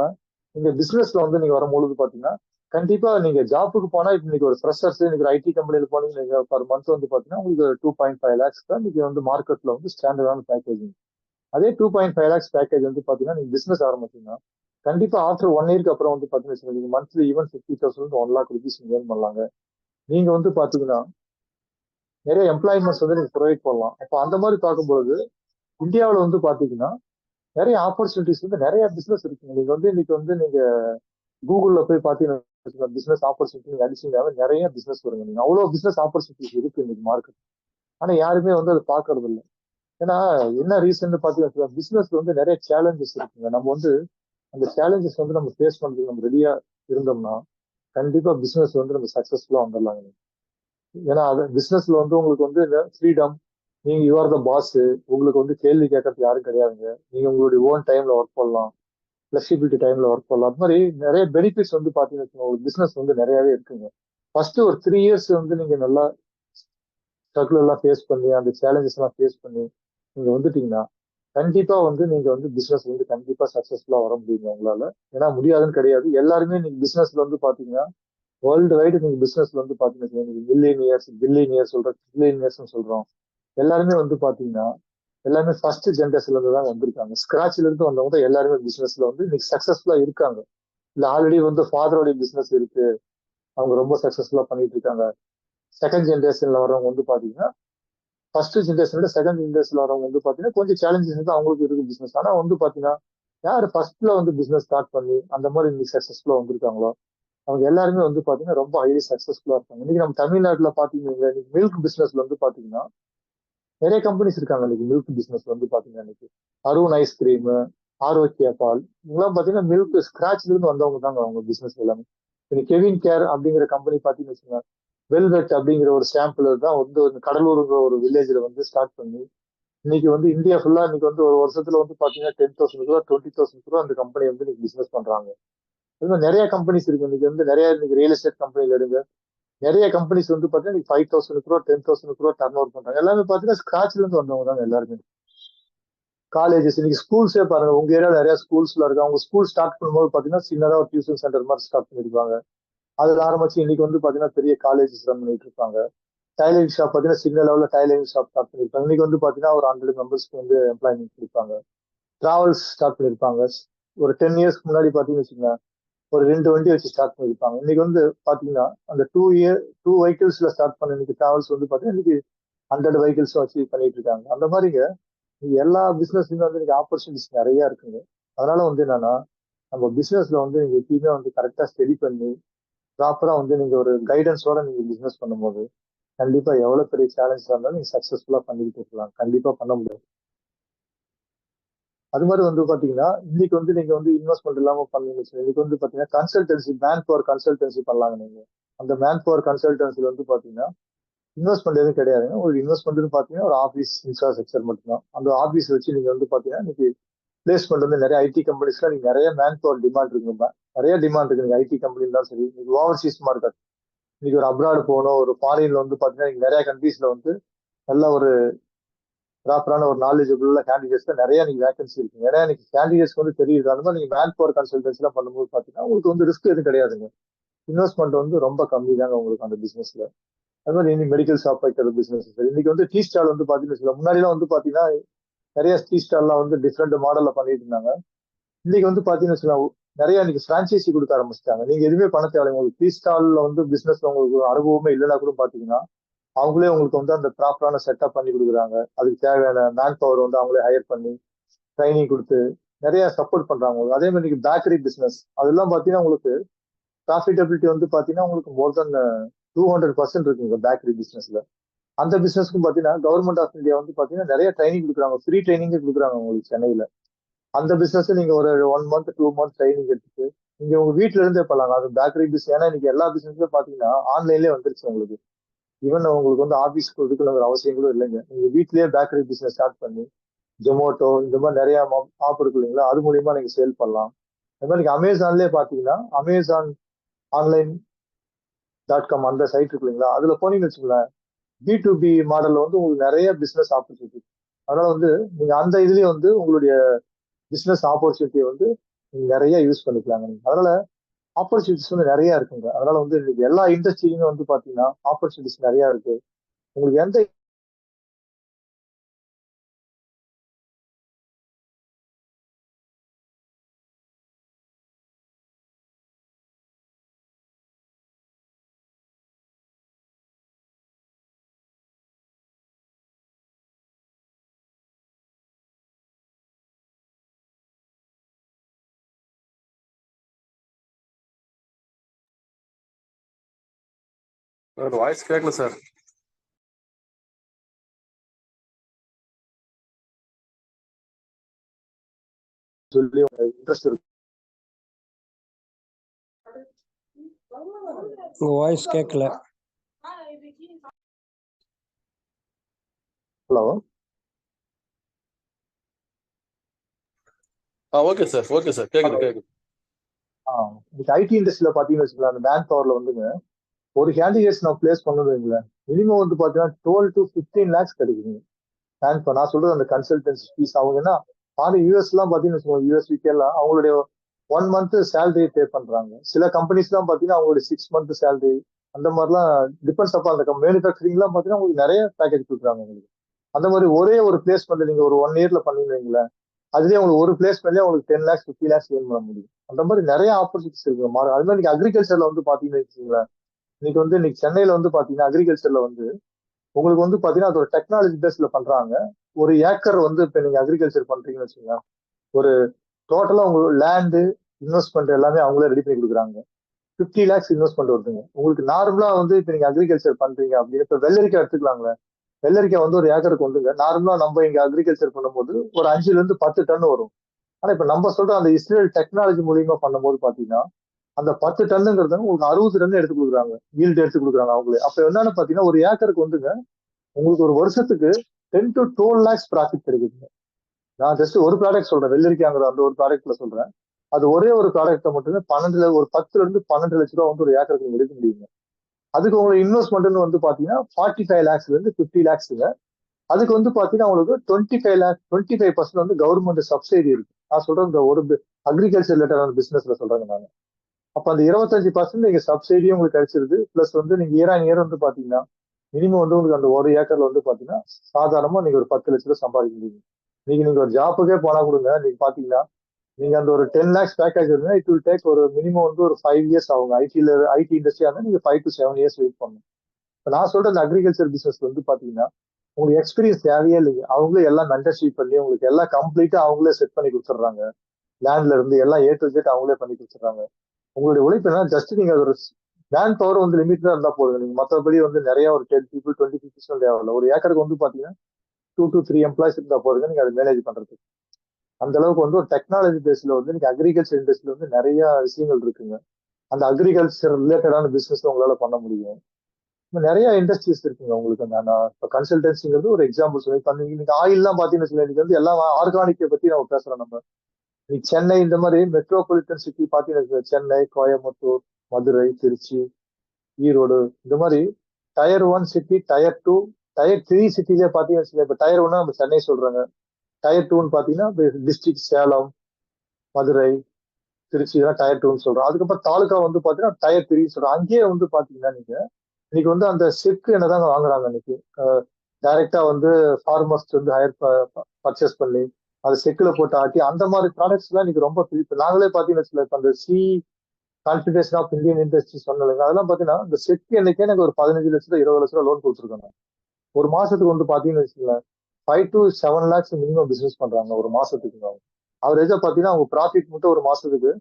A: நீங்க பிசினஸ்ல வந்து நீங்க வரும்பொழுது பாத்தீங்கன்னா கண்டிப்பா நீங்க ஜாப்புக்கு போனா இப்ப இன்னைக்கு ஒரு ஃப்ரெஷர்ஸ் இன்னைக்கு ஐடி கம்பெனில போனீங்க நீங்க பர் மந்த் வந்து பாத்தீங்கன்னா உங்களுக்கு டூ பாயிண்ட் ஃபைவ் லேக்ஸ் தான் நீங்க வந்து மார்க்கெட்ல வந்து ஸ்டாண்டர்டான பேக்கேஜிங் அதே two point five lakhs package வந்து பார்த்தீங்கன்னா நீங்கள் பிஸ்னஸ் ஆரம்பிச்சீங்கன்னா கண்டிப்பாக ஆஃப்டர் ஒன் இயர்க்கு அப்புறம் வந்து பார்த்தீங்கன்னா நீங்கள் monthly even fifty thousand one lakh rupees நீங்க ஏர்ன் பண்ணலாங்க. நீங்கள் வந்து பார்த்தீங்கன்னா நிறைய எம்ப்ளாய்மெண்ட்ஸ் வந்து நீங்கள் ப்ரொவைட் பண்ணலாம். அப்போ அந்த மாதிரி பார்க்கும்பொழுது இந்தியாவில் வந்து பார்த்தீங்கன்னா நிறைய ஆப்பர்ச்சுனிட்டிஸ் வந்து நிறைய பிஸ்னஸ் இருக்குங்க. நீங்கள் வந்து இன்னைக்கு வந்து நீங்கள் கூகுளில் போய் பார்த்தீங்கன்னா பிஸ்னஸ் ஆப்பர்ச்சுனிட்டி நீங்க அடிச்சீங்கன்னா நிறைய பிஸ்னஸ் வருங்க. நீங்கள் அவ்வளோ பிஸ்னஸ் ஆப்பர்ச்சுனிட்டிஸ் இருக்குது இன்னைக்கு மார்க்கெட் ஆனால் யாருமே வந்து அதை பார்க்கறது இல்லை ஏன்னா என்ன ரீசன் பாத்தீங்கன்னா பிசினஸ்ல வந்து நிறைய சேலஞ்சஸ் இருக்குங்க. நம்ம வந்து அந்த சேலஞ்சஸ் வந்து நம்ம ஃபேஸ் பண்றதுக்கு நம்ம ரெடியா இருந்தோம்னா கண்டிப்பா பிசினஸ் வந்து நம்ம சக்சஸ்ஃபுல்லா வந்துடலாங்க ஏன்னா அது பிசினஸ்ல வந்து உங்களுக்கு வந்து ஃப்ரீடம் நீங்க யூஆர் த பாஸ் உங்களுக்கு வந்து கேள்வி கேட்கறது யாரும் கிடையாதுங்க. நீங்க உங்களுடைய ஓன் டைம்ல ஒர்க் பண்ணலாம். ஃபிளெக்சிபிலிட்டி டைம்ல ஒர்க் பண்ணலாம். அது மாதிரி நிறைய பெனிஃபிட்ஸ் வந்து பாத்தீங்கன்னா உங்களுக்கு பிசினஸ் வந்து நிறையவே இருக்குங்க. ஃபர்ஸ்ட் ஒரு த்ரீ இயர்ஸ் வந்து நீங்க நல்லா ஸ்ட்ரகிள் எல்லாம் ஃபேஸ் பண்ணி அந்த சேலஞ்சஸ் எல்லாம் ஃபேஸ் பண்ணி நீங்க வந்துட்டீங்கன்னா கண்டிப்பா வந்து நீங்க வந்து பிசினஸ் வந்து கண்டிப்பா சக்சஸ்ஃபுல்லா வர முடியுங்க உங்களால. ஏன்னா முடியாதுன்னு கிடையாது. எல்லாருமே நீங்க பிசினஸ்ல வந்து பாத்தீங்கன்னா வேர்ல்டு வைடு நீங்க பிசினஸ்ல வந்து பாத்தீங்கன்னா நீங்க மில்லியன் இயர்ஸ் பில்லியன் இயர்ஸ் சொல்றோம் ட்ரில்லியன் இயர்ஸ் சொல்றோம். எல்லாருமே வந்து பாத்தீங்கன்னா எல்லாமே ஃபர்ஸ்ட் ஜென்ரேஷன்ல இருந்து தான் வந்திருக்காங்க. ஸ்கிராச்ல இருந்து வந்தவங்க தான் எல்லாருமே பிசினஸ்ல வந்து இன்னைக்கு சக்சஸ்ஃபுல்லா இருக்காங்க. இல்ல ஆல்ரெடி வந்து ஃபாதரோடைய பிசினஸ் இருக்கு. அவங்க ரொம்ப சக்சஸ்ஃபுல்லா பண்ணிட்டு இருக்காங்க. செகண்ட் ஜென்ரேஷன்ல வரவங்க வந்து பாத்தீங்கன்னா ஃபர்ஸ்ட் ஜென்ரேஷனோட செகண்ட் ஜென்ரேஷன்ல வரவங்க வந்து பாத்தீங்கன்னா கொஞ்சம் சேலஞ்சஸ் வந்து அவங்களுக்கு இருக்கு பிசினஸ் ஆனா வந்து பாத்தீங்கன்னா யார் ஃபர்ஸ்ட்ல வந்து பிசினஸ் ஸ்டார்ட் பண்ணி அந்த மாதிரி இன்னைக்கு சக்சஸ்ஃபுல்லா வந்திருக்காங்களோ அவங்க எல்லாருமே வந்து பாத்தீங்கன்னா ரொம்ப ஹைலி சக்சஸ்ஃபுல்லா இருக்காங்க. இன்னைக்கு நம்ம தமிழ்நாட்டுல பாத்தீங்கன்னா இன்னைக்கு மில்க் பிசினஸ்ல வந்து பாத்தீங்கன்னா நிறைய கம்பெனிஸ் இருக்காங்க இன்னைக்கு மில்க் பிசினஸ் வந்து பாத்தீங்கன்னா இன்னைக்கு. அருண் ஐஸ்கிரீம் ஆரோக்கிய பால் இதெல்லாம் பாத்தீங்கன்னா மில்க் ஸ்கிராச்ல இருந்து வந்தவங்க தாங்க அவங்க பிசினஸ் எல்லாமே. இந்த கெவின் கேர் அப்படிங்கிற கம்பெனி பார்த்தீங்கன்னு வச்சுக்கோங்க. வெல்வெட் அப்படிங்கிற ஒரு சாம்பிள் தான் வந்து கடலூருங்கிற ஒரு வில்லேஜில் வந்து ஸ்டார்ட் பண்ணி இன்னைக்கு வந்து இந்தியா ஃபுல்லா இன்னைக்கு வந்து ஒரு வருஷத்துல வந்து பாத்தீங்கன்னா டென் தௌசண்ட் ரூபா டுவெண்ட்டி தௌசண்ட் ரூபா அந்த கம்பெனி வந்து இன்னைக்கு பிசினஸ் பண்றாங்க. அது மாதிரி நிறைய கம்பெனிஸ் இருக்கு. இன்னைக்கு வந்து நிறைய இன்னைக்கு ரியல் எஸ்டேட் கம்பெனில எடுங்க நிறைய கம்பெனிஸ் வந்து பாத்தீங்கன்னா ஃபைவ் தௌசண்ட் ரூபா டென் தௌசண்ட் ரூபா டர்ன் ஓவர் பண்றாங்க. எல்லாமே பாத்தீங்கன்னா ஸ்கிராச்ல இருந்து வந்தவங்க தாங்க எல்லாருமே. காலேஜஸ் இன்னைக்கு ஸ்கூல்ஸே பாருங்க உங்க ஏரியா நிறைய ஸ்கூல்ஸ்ல இருக்கு அவங்க ஸ்கூல் ஸ்டார்ட் பண்ணும்போது பாத்தீங்கன்னா சின்னதா ஒரு டியூஷன் சென்டர் மாதிரி ஸ்டார்ட் பண்ணிருப்பாங்க. அதுல ஆரம்பிச்சு இன்னைக்கு வந்து பாத்தீங்கன்னா பெரிய காலேஜஸ் ரன் பண்ணிட்டு இருப்பாங்க. டைலரிங் ஷாப் பாத்தீங்கன்னா சின்ன லெவல்ல டைலரிங் ஷாப் ஸ்டார்ட் பண்ணிருப்பாங்க. இன்னைக்கு வந்து பாத்தீங்கன்னா ஒரு ஹண்ட்ரட் மெம்பர்ஸ்க்கு வந்து எம்ப்ளாய்மெண்ட் கொடுப்பாங்க. டிராவல்ஸ் ஸ்டார்ட் பண்ணிருப்பாங்க. ஒரு டென் இயர்ஸ்க்கு முன்னாடி பாத்தீங்கன்னு வச்சுக்கோங்க ஒரு ரெண்டு வண்டி வச்சு ஸ்டார்ட் பண்ணிருப்பாங்க. இன்னைக்கு வந்து பாத்தீங்கன்னா அந்த டூ இயர் டூ வெஹிக்கிள்ஸ்ல ஸ்டார்ட் பண்ண இன்னைக்கு டிராவல்ஸ் வந்து பாத்தீங்கன்னா இன்னைக்கு ஹண்ட்ரட் வெஹிக்கிள்ஸ் வச்சு பண்ணிட்டு இருக்காங்க. அந்த மாதிரிங்க எல்லா பிசினஸ்லயுமே வந்து இன்னைக்கு ஆப்பர்ச்சுனிட்டிஸ் நிறைய இருக்குங்க அதனால வந்து என்னன்னா நம்ம பிசினஸ்ல வந்து நீங்க எப்பயுமே வந்து கரெக்டா ஸ்டடி பண்ணி ப்ராப்பரா வந்து நீங்க ஒரு கைடன்ஸோட நீங்க பிசினஸ் பண்ணும்போது கண்டிப்பா எவ்வளவு பெரிய சேலஞ்சஸ் இருந்தாலும் நீங்க சக்சஸ்ஃபுல்லா பண்ணிக்கிட்டு இருக்கலாம். கண்டிப்பா பண்ண முடியாது. அது மாதிரி வந்து பாத்தீங்கன்னா இன்னைக்கு வந்து நீங்க வந்து இன்வெஸ்ட்மெண்ட் இல்லாம பண்ணீங்க இன்னைக்கு வந்து பாத்தீங்கன்னா கன்சல்டன்சி மேன் பவர் கன்சல்டன்சி பண்ணலாங்க நீங்க. அந்த மேன் பவர் கன்சல்டன்சில வந்து பாத்தீங்கன்னா இன்வெஸ்ட்மெண்ட் எதுவும் கிடையாதுங்க. ஒரு இன்வெஸ்ட்மெண்ட்னு பார்த்தீங்கன்னா ஒரு ஆஃபீஸ் இன்ஃப்ராஸ்ட்ரக்சர் மட்டும்தான். அந்த ஆஃபீஸ் வச்சு நீங்கள் வந்து பார்த்தீங்கன்னா இன்னைக்கு பிளேஸ்மெண்ட் வந்து நிறைய ஐடி கம்பெனிஸ்ல நீங்கள் நிறைய மேன் பவர் டிமாண்ட் இருக்குங்க நிறைய டிமாண்ட் இருக்கு. நீங்கள் ஐடி கம்பெனிலாம் சரி இன்னைக்கு ஓவர்சீஸ் மார்க்கெட் இன்னைக்கு ஒரு அப்ராடு போகணும் ஒரு ஃபாரின்ல வந்து பார்த்தீங்கன்னா நிறைய கண்ட்ரீஸ்ல வந்து நல்ல ஒரு ப்ராப்பரான ஒரு நாலேஜபிள் கேண்டிடேட்ஸ்ல நிறைய நீங்க வேகன்சி இருக்கு ஏன்னா இன்னைக்கு கேண்டிடேட்ஸ் வந்து தெரியுது. அந்த மாதிரி நீங்க மேன் பவர் கன்சல்டன்சி எல்லாம் பண்ணும்போது பாத்தீங்கன்னா உங்களுக்கு வந்து ரிஸ்க் எதுவும் கிடையாதுங்க. இன்வெஸ்ட்மெண்ட் வந்து ரொம்ப கம்மி தாங்க உங்களுக்கு அந்த பிசினஸ்ல அது மாதிரி இன்னைக்கு மெடிக்கல் ஷாப் வைக்கிற பிசினஸ் சார் இன்னைக்கு வந்து டீ ஸ்டால் வந்து பாத்தீங்கன்னா முன்னாடி எல்லாம் வந்து பாத்தீங்கன்னா நிறைய டீ ஸ்டால்லாம் வந்து டிஃப்ரெண்ட் மாடல்ல பண்ணிட்டு இருந்தாங்க. இன்னைக்கு வந்து பாத்தீங்கன்னா நிறைய இன்னைக்கு பிரான்ச்சைசி கொடுக்க ஆரம்பிச்சிட்டாங்க. நீங்க எதுவுமே பண்ண தேவையில்லை உங்களுக்கு டீ ஸ்டால்ல வந்து பிசினஸ்ல உங்களுக்கு அனுபவமே இல்லைன்னா கூட பாத்தீங்கன்னா அவங்களே உங்களுக்கு வந்து அந்த ப்ராப்பரான செட்டப் பண்ணி கொடுக்குறாங்க. அதுக்கு தேவையான மேன் பவர் வந்து அவங்களே ஹையர் பண்ணி ட்ரைனிங் கொடுத்து நிறைய சப்போர்ட் பண்றாங்க. அதே மாதிரி பேக்கரி பிசினஸ் அதெல்லாம் பாத்தீங்கன்னா உங்களுக்கு ப்ராஃபிட்டபிலிட்டி வந்து பாத்தீங்கன்னா உங்களுக்கு more than two hundred percent இருக்குங்க பேக்கரி பிசினஸ்ல அந்த பிசினஸ்க்கும் பாத்தீங்கன்னா கவர்மெண்ட் ஆஃப் இந்தியா வந்து பாத்தீங்கன்னா நிறைய ட்ரைனிங் கொடுக்குறாங்க. ஃப்ரீ ட்ரைனிங் கொடுக்குறாங்க உங்களுக்கு சென்னையில. அந்த பிசினஸ் நீங்க ஒரு one month two month training எடுத்துட்டு நீங்க உங்க வீட்டுல இருந்தே பண்ணலாம். அது பேக்கரி பிசினஸ் ஏன்னா இன்னைக்கு எல்லா பிசினஸ்லயும் பாத்தீங்கன்னா ஆன்லைன்லயே வந்துருச்சு உங்களுக்கு. ஈவன் உங்களுக்கு வந்து ஆபீஸ்க்கு இருக்கணுங்கிற அவசியம் கூட இல்லைங்க. நீங்க வீட்லயே பேக்கரி பிசினஸ் ஸ்டார்ட் பண்ணி ஜொமேட்டோ இந்த மாதிரி நிறைய ஆப் இருக்கு இல்லைங்களா? அது மூலியமா நீங்க சேல் பண்ணலாம். அது மாதிரி நீங்க அமேசான்லயே பாத்தீங்கன்னா அமேசான் ஆன்லைன் டாட் காம் அந்த சைட் இருக்கு இல்லைங்களா? அதுல போனீங்கன்னு வச்சுக்கோங்களேன் பி டு பி மாடல்ல வந்து உங்களுக்கு நிறைய பிசினஸ் ஆப்பர்ச்சுனிட்டி அதனால வந்து நீங்க அந்த இதுலயே வந்து உங்களுடைய பிசினஸ் ஆப்பர்ச்சுனிட்டியை வந்து நீங்க நிறைய யூஸ் பண்ணிக்கலாங்க நீங்க. அதனால ஆப்பர்ச்சுனிட்டிஸ் வந்து நிறைய இருக்குங்க. அதனால வந்து இன்னைக்கு எல்லா இண்டஸ்ட்ரியிலுமே வந்து பாத்தீங்கன்னா ஆப்பர்ச்சுனிட்டிஸ் நிறைய இருக்கு. உங்களுக்கு எந்த
B: சார் வாய்ஸ் கேட்கல சார்
A: சொல்லி இன்ட்ரெஸ்ட் இருக்கு.
C: உங்க வாய்ஸ் கேட்கல
A: ஹலோ
B: ஆ ஓகே சார் ஓகே சார் கேக்குது கேக்குது.
A: இன்னைக்கு ஐடி இண்டஸ்ட்ரியில பாத்தீங்கன்னு அந்த மேன் பவர்ல வந்துங்க ஒரு கேண்டிடேட்ஸ் நான் பிளேஸ் பண்ணணும் மினிமம் வந்து பார்த்தீங்கன்னா டுவெல் டு ஃபிஃப்டீன் லேக்ஸ் கிடைக்குங்க. மேன் இப்போ நான் சொல்றது அந்த கன்சல்டன்சி ஃபீஸ் அவங்க ஃபாரின் யூஎஸ்லாம் பார்த்தீங்கன்னு வச்சுக்கோங்க யூஎஸ் வீக் எல்லாம் அவங்களுடைய ஒன் மந்த் சேலரி பே பண்றாங்க. சில கம்பெனிஸ்லாம் பார்த்தீங்கன்னா அவங்களுடைய சிக்ஸ் மந்த் சேலரி அந்த மாதிரிலாம் டிபெண்ட்ஸ் அப்பா அந்த மேனுஃபேக்சரிங்லாம் பார்த்தீங்கன்னா உங்களுக்கு நிறைய பேக்கேஜ் கொடுக்குறாங்க உங்களுக்கு. அந்த மாதிரி ஒரே ஒரு பிளேஸ்மெண்ட் நீங்கள் ஒரு ஒன் இயரில் பண்ணீங்க வைங்களேன் உங்களுக்கு ஒரு பிளேஸ்மெண்ட்லேயே உங்களுக்கு ten lakhs fifty lakhs earn பண்ண முடியும். அந்த மாதிரி நிறைய ஆப்பர்ச்சுனிட்டிஸ் இருக்கு. மாறு அது மாதிரி நீங்கள் அக்ரிகல்ச்சரில் வந்து பார்த்தீங்கன்னு வச்சுக்கோங்களேன் இன்னைக்கு வந்து இன்னைக்கு சென்னையில வந்து பாத்தீங்கன்னா அக்ரிகல்ச்சர்ல வந்து உங்களுக்கு வந்து பாத்தீங்கன்னா அது ஒரு டெக்னாலஜி பேஸ்ல பண்றாங்க. ஒரு ஏக்கர் வந்து இப்ப நீங்க அக்ரிகல்ச்சர் பண்றீங்கன்னு வச்சுக்கோங்க. ஒரு டோட்டலா உங்களுக்கு லேண்டு இன்வெஸ்ட்மெண்ட் எல்லாமே அவங்களே ரெடி பண்ணி கொடுக்குறாங்க. ஃபிஃப்டி லேக்ஸ் இன்வெஸ்ட்மெண்ட் வருதுங்க. உங்களுக்கு நார்மலா வந்து இப்ப நீங்க அக்ரிகல்ச்சர் பண்றீங்க அப்படின்னு இப்ப வெள்ளரிக்காய் எடுத்துக்கலாங்களேன் வெள்ளரிக்காய் வந்து ஒரு ஏக்கருக்கு வந்துங்க. நார்மலா நம்ம இங்க அக்ரிகல்ச்சர் பண்ணும்போது ஒரு அஞ்சுல இருந்து பத்து டன் வரும். ஆனா இப்ப நம்ம சொல்ற அந்த இஸ்ரேல் டெக்னாலஜி மூலியமா பண்ணும்போது பாத்தீங்கன்னா அந்த பத்து டன்னுங்கிறது உங்களுக்கு அறுபது டன் எடுத்து கொடுக்குறாங்க. ஈல்டு எடுத்து கொடுக்குறாங்க அவங்களே. அப்ப என்னன்னு பாத்தீங்கன்னா ஒரு ஏக்கருக்கு வந்துங்க உங்களுக்கு ஒரு வருஷத்துக்கு ten to twelve lakhs profit கிடைக்குதுங்க நான் ஜஸ்ட் ஒரு ப்ராடக்ட் சொல்றேன். வெள்ளரிக்காங்கிற அந்த ஒரு ப்ராடக்ட்ல சொல்றேன். அது ஒரே ஒரு ப்ராடக்ட்டை மட்டுமே பன்னெண்டுல ஒரு பத்துல இருந்து பன்னெண்டு லட்ச ரூபா வந்து ஒரு ஏக்கருக்கு நீங்க எடுக்க முடியுங்க. அதுக்கு உங்களுக்கு இன்வெஸ்ட்மெண்ட்னு வந்து பாத்தீங்கன்னா ஃபார்ட்டி ஃபைவ் லேக்ஸ்ல இருந்து ஃபிஃப்டி லேக்ஸுங்க அதுக்கு வந்து பாத்தீங்கன்னா உங்களுக்கு twenty five lakh twenty five percent வந்து கவர்மெண்ட் சப்சிடி இருக்கு. நான் சொல்றேன் இந்த ஒரு அக்ரிகல்ச்சர் ரிலேட்டடான பிசினஸ்ல சொல்றேங்க நான். அப்ப அந்த இருபத்தஞ்சு பர்சன்ட் நீங்க சப்சிடியும் உங்களுக்கு கிடைச்சிருது. பிளஸ் வந்து நீங்க இயர் ஆன் இயர் வந்து பாத்தீங்கன்னா மினிமம் வந்து உங்களுக்கு அந்த ஒரு ஏக்கர்ல வந்து பாத்தீங்கன்னா சாதாரணமா நீங்க ஒரு பத்து லட்ச ரூபாய் சம்பாதிக்க முடியும். நீங்க நீங்க ஒரு ஜாப்புக்கே போனா கொடுங்க. நீங்க பாத்தீங்கன்னா நீங்க அந்த ஒரு டென் லேக்ஸ் பேக்கேஜ் இருந்தா இட் வில் டேக் ஒரு மினிமம் வந்து ஒரு ஃபைவ் இயர்ஸ் ஆகும் ஐடியில ஐடி இண்டஸ்ட்ரியா இருந்தா நீங்க five to seven years wait பண்ணணும் இப்போ நான் சொல்ற அந்த அக்ரிகல்ச்சர் பிசினஸ் வந்து பாத்தீங்கன்னா உங்களுக்கு எக்ஸ்பீரியன்ஸ் தேவையே இல்லைங்க. அவங்களே எல்லாம் மென்டர்ஷிப் பண்ணி உங்களுக்கு எல்லாம் கம்ப்ளீட்டா அவங்களே செட் பண்ணி கொடுத்துட்றாங்க. லேண்ட்ல இருந்து எல்லாம் ஏ டு ஜெட் அவங்களே பண்ணி கொடுத்துட்றாங்க. உங்களுடைய உழைப்பு என்ன ஜஸ்ட் நீங்க ஒரு மேன் பவர் வந்து லிமிட்டடா இருந்தா போதுங்க நீங்க மற்றபடி வந்து நிறைய ஒரு டென் பீப்புள் டுவெண்ட்டி பீப்புள்ஸ் தேவையில்ல. ஒரு ஏக்கருக்கு வந்து பாத்தீங்கன்னா டூ டு த்ரீ எம்ப்ளாய்ஸ் இருந்தா போதுங்க நீங்க அதை மேனேஜ் பண்றது அந்த அளவுக்கு வந்து ஒரு டெக்னாலஜி பேஸ்ல வந்து நீங்க அக்ரிகல்ச்சர் இண்டஸ்ட்ரியில வந்து நிறைய விஷயங்கள் இருக்குங்க. அந்த அக்ரிகல்ச்சர் ரிலேட்டடான பிசினஸ் உங்களால பண்ண முடியும். நிறைய இண்டஸ்ட்ரீஸ் இருக்குங்க உங்களுக்கு. அந்த இப்போ கன்சல்டன்சிங்கிறது ஒரு எக்ஸாம்பிள் சொல்லி பண்ணி நீங்க ஆயில்லாம் பாத்தீங்கன்னு சொல்லி இன்னைக்கு வந்து எல்லாம் ஆர்கானிக்கை பத்தி நம்ம பேசுறோம் நம்ம. சென்னை இந்த மாதிரி மெட்ரோபாலிட்டன் சிட்டி பார்த்தீங்கன்னா சென்னை கோயம்புத்தூர் மதுரை திருச்சி ஈரோடு இந்த மாதிரி tier one city tier two tier three சிட்டிலே பார்த்தீங்கன்னா இப்போ டயர் ஒன்னா நம்ம சென்னை சொல்றாங்க. டயர் டூன்னு பார்த்தீங்கன்னா டிஸ்ட்ரிக்ட் சேலம் மதுரை திருச்சி தான் டயர் டூன்னு சொல்றோம். அதுக்கப்புறம் தாலுகா வந்து பார்த்தீங்கன்னா டயர் த்ரீ சொல்றோம். அங்கேயே வந்து பார்த்தீங்கன்னா நீங்க இன்னைக்கு வந்து அந்த செக்கு என்னதாங்க வாங்குறாங்க இன்னைக்கு? டைரக்டா வந்து ஃபார்மர்ஸ் வந்து ஹையர் பர்ச்சேஸ் பண்ணி அது செக்குல போட்டு ஆட்டி அந்த மாதிரி ப்ராடக்ட்ஸ் எல்லாம் இன்னைக்கு ரொம்ப பிடிப்பு நாங்களே பாத்தீங்கன்னா அந்த C confederation of Indian industry சொன்னலைங்க அதெல்லாம் பாத்தீங்கன்னா இந்த செக் என்னைக்கே எனக்கு ஒரு பதினஞ்சு லட்ச ரூபா இருபது லட்ச ரூபா லோன் கொடுத்துருக்காங்க. ஒரு மாசத்துக்கு வந்து பாத்தீங்கன்னு வச்சுக்கோங்களேன் five to seven lakhs minimum business பண்றாங்க ஒரு மாசத்துக்கு. அவரேஜா பாத்தீங்கன்னா அவங்க ப்ராஃபிட் மட்டும் ஒரு மாசத்துக்கு